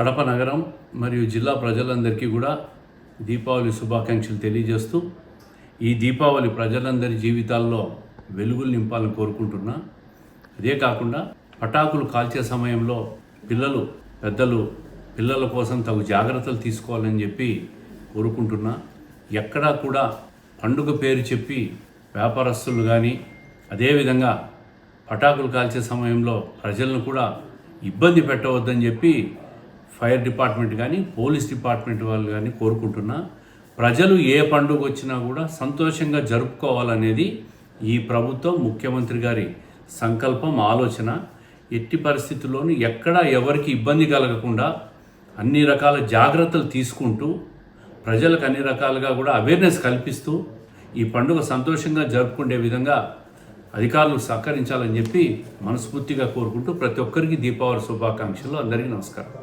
కడప నగరం మరియు జిల్లా ప్రజలందరికీ కూడా దీపావళి శుభాకాంక్షలు తెలియజేస్తూ ఈ దీపావళి ప్రజలందరి జీవితాల్లో వెలుగులు నింపాలని కోరుకుంటున్నా. అదే కాకుండా పటాకులు కాల్చే సమయంలో పిల్లలు పెద్దలు పిల్లల కోసం తగు జాగ్రత్తలు తీసుకోవాలని చెప్పి కోరుకుంటున్నా. ఎక్కడా కూడా పండుగ పేరు చెప్పి వ్యాపారస్తులు కానీ అదేవిధంగా పటాకులు కాల్చే సమయంలో ప్రజలను కూడా ఇబ్బంది పెట్టవద్దని చెప్పి ఫైర్ డిపార్ట్మెంట్ కానీ పోలీస్ డిపార్ట్మెంట్ వాళ్ళు కానీ కోరుకుంటున్నా ప్రజలు ఏ పండుగ వచ్చినా కూడా సంతోషంగా జరుపుకోవాలనేది ఈ ప్రభుత్వం ముఖ్యమంత్రి గారి సంకల్పం ఆలోచన. ఎట్టి పరిస్థితుల్లోనూ ఎక్కడా ఎవరికి ఇబ్బంది కలగకుండా అన్ని రకాల జాగ్రత్తలు తీసుకుంటూ ప్రజలకు అన్ని రకాలుగా కూడా అవేర్నెస్ కల్పిస్తూ ఈ పండుగ సంతోషంగా జరుపుకునే విధంగా అధికారులు సహకరించాలని చెప్పి మనస్ఫూర్తిగా కోరుకుంటూ ప్రతి ఒక్కరికి దీపావళి శుభాకాంక్షలు. అందరికీ నమస్కారం.